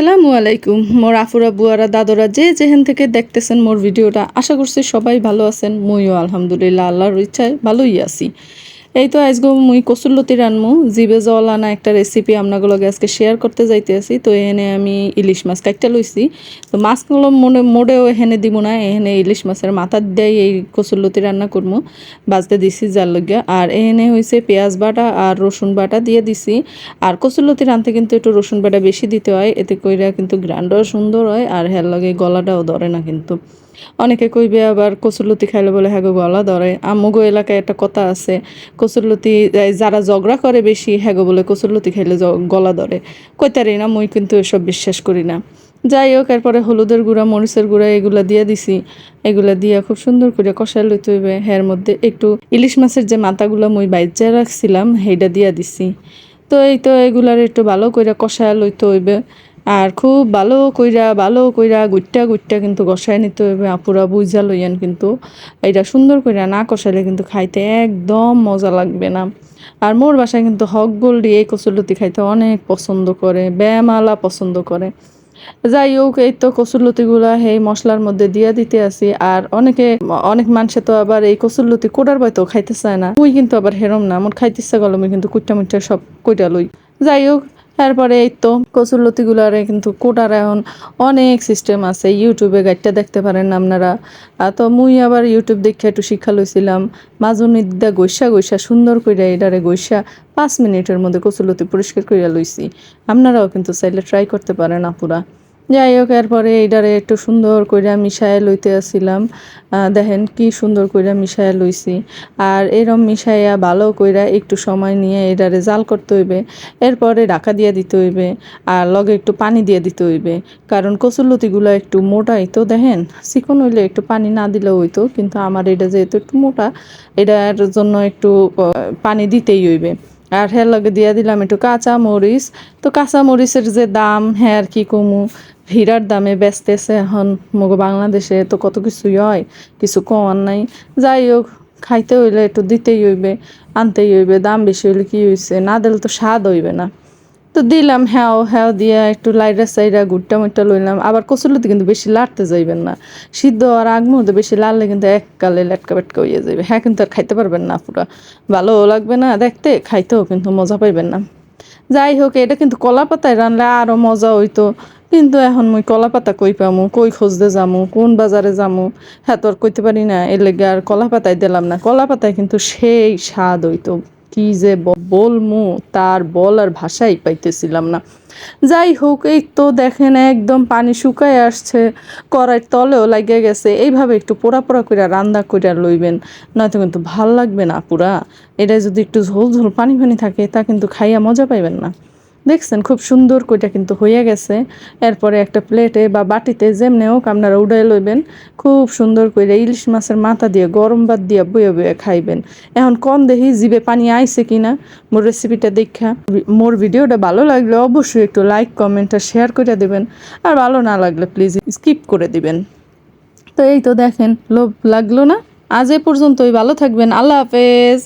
আসসালামু আলাইকুম। মোর আফুরা বুয়ারা দাদরা যে যেখান থেকে দেখতেছেন মোর ভিডিওটা, আশা করছি সবাই ভালো আছেন। মইও আলহামদুলিল্লাহ, আল্লাহর ইচ্ছায় ভালোই আছি। এই তো আজকে মুই কসুল্লতি রানমু। জিবে জল আনা একটা রেসিপি আপনাগুলোকে আজকে শেয়ার করতে যাইতে আছি। তো এখানে আমি ইলিশ মাছ কাটতে লইছি। তো মাছগুলো মনে মোড়েও এখানে দিব না এখানে ইলিশ মাছের মাথার দিয়ে এই কসুল্লতি রান্না করব বাজতে দিছি যার লগে আর এখানে হয়েছে পেঁয়াজ বাটা আর রসুন বাটা দিয়ে দিছি। আর কসুল্লতি রানতে কিন্তু একটু রসুন বাটা বেশি দিতে হয়। এতে কইরা কিন্তু গ্রান্ডও সুন্দর হয়, আর হের লগে গলাটাও ধরে না কিন্তু। অনেকে কইবে আবার কচুরলতি খাইলে বলে হ্যাগো গলা ধরে। আমগো এলাকায় একটা কথা আছে, কচুরলতি যারা ঝগড়া করে বেশি হ্যাগো বলে, কচুরলতি খাইলে গলা ধরে। কইতারি না, মুই কিন্তু এসব বিশ্বাস করি না। যাই হোক, এরপরে হলুদের গুঁড়া, মরিচের গুঁড়া এগুলা দিয়া দিছি। এগুলা দিয়া খুব সুন্দর করে কষাই লইতে হইবে। এর মধ্যে একটু ইলিশ মাছের যে মাথাগুলো মুই বাইজা রাখছিলাম সেইটা দিয়া দিছি। তো এই তো এগুলার একটু ভালো করে কষায় লইতে হইবে। আর খুব ভালো কইরা ভালো কইরা গুট্টা গুট্টা কিন্তু কষায় নিতে আপুরা বুঝা লইয়েন কিন্তু এটা সুন্দর কইরা না কষাইলে কিন্তু খাইতে একদম মজা লাগবে না। আর মোর বাসায় কিন্তু হক গোল্ডি এই কচুরলতি খাইতে অনেক পছন্দ করে ব্যায়ামালা পছন্দ করে। যাই হোক, এই তো কচুরলতিগুলা এই মশলার মধ্যে দিয়া দিতে আসি আর অনেকে, অনেক মানুষে তো আবার এই কচুরলতি কোটার বয়তো খাইতে চায় না। মুই কিন্তু আবার হেরম না আমার খাইতে ইচ্ছা মুই কিন্তু কুইটা মুইটা সব কইটা লই। যাই হোক তারপরে এই তো কচুরলতিগুলারে কিন্তু কোটার এখন অনেক সিস্টেম আছে। ইউটিউবে গাইডটা দেখতে পারেন আপনারা। তো মুই আবার ইউটিউব দেখে একটু শিক্ষা লইছিলাম। মাজুনি নিদ্যা গৈসা গৈসা সুন্দর কইরা এটারে গৈসা পাঁচ মিনিটের মধ্যে কচুরলতি পরিষ্কার কইরা লইছি। আপনারাও কিন্তু চাইলে ট্রাই করতে পারেন আপুরা। যাই হোক, এরপরে এইটারে একটু সুন্দর কইরা মিশায় লইতে আসছিলাম দেখেন কি সুন্দর কইরা মিশায় লইছি। আর এরম মিশাইয়া ভালো কইরা একটু সময় নিয়ে এটারে জাল করতে হইবে, এরপরে ঢাকা দিয়ে দিতে হইবে, আর লগে একটু পানি দিয়ে দিতে হইবে। কারণ কচুরলতিগুলো একটু মোটাই তো দেখেন? চিকন হইলে একটু পানি না দিলেও হইতো, কিন্তু আমার এটা যেহেতু একটু মোটা এটার জন্য একটু পানি দিতেই হইবে। আর হ্যার লগে দিয়ে দিলাম একটু কাঁচা মরিচ তো কাঁচা মরিচের যে দাম হ্যাঁ আর কি কমু? হীরার দামে বেচতেছে এখন। মগো বাংলাদেশে তো কত কিছুই হয়, কিছু কমার নাই। যাই হোক, খাইতে হইলে একটু দিতেই হইবে, আনতেই হইবে, দাম বেশি হইলে কী হইছে? না দিলে তো স্বাদ হইবে না। তো দিলাম হ্যাঁ হ্যাঁ দিয়া একটু লাইরা সাইরা গুট্টা মুট্টা লইলাম। আবার কচুলতি কিন্তু বেশি লাড়তে যাইবেন না। সিদ্ধ আর আগ মুহূর্তে বেশি লাড়লে কিন্তু এককালে লেটকা বেটকা হইয়া যাবে হ্যাঁ কিন্তু আর খাইতে পারবেন না পুরা ভালোও লাগবে না দেখতে, খাইতেও কিন্তু মজা পাইবেন না। যাই হোক, এটা কিন্তু কলা পাতায় রানলে আরও মজা হইতো। কিন্তু এখন মুই কলা পাতা কই পামু, কই খুঁজতে যামু, কোন বাজারে যামু হ্যাঁ তো আর কইতে পারি না, এর লেগে আর কলা পাতায় দিলাম না। কলা পাতায় কিন্তু সেই স্বাদ হইতো, কি যে বলমু, তার বলার ভাষাই পাইতেছিলাম না। যাই হোক, এই তো দেখেন একদম পানি শুকায় আসছে, কড়াইয়ের তলেও লাগিয়ে গেছে, এইভাবে একটু পোড়া পোড়া করে রান্না করে লইবেন, নয়তো কিন্তু ভালো লাগবে না পুরা। এটা যদি একটু ঝোল ঝোল পানি পানি থাকে, তা কিন্তু খাইয়া মজা পাইবেন না। দেখছেন, খুব সুন্দর কইটা কিন্তু হয়ে গেছে। এরপরে একটা প্লেটে বা বাটিতে যেমনি হোক আপনারা উড়াই লইবেন। খুব সুন্দর করে ইলিশ মাছের মাথা দিয়ে, গরম ভাত দিয়ে বয়ে বয়ে খাইবেন। এখন কম দেখি জিবে পানি আইছে কিনা, মোর রেসিপিটা দেখা। মোর ভিডিওটা ভালো লাগলে অবশ্যই একটু লাইক, কমেন্ট আর শেয়ার করে দেবেন। আর ভালো না লাগলে প্লিজ স্কিপ করে দিবেন। তো এই তো দেখেন, লোভ লাগল না। আজ এ পর্যন্তই, ভালো থাকবেন। আল্লাহ হাফেজ।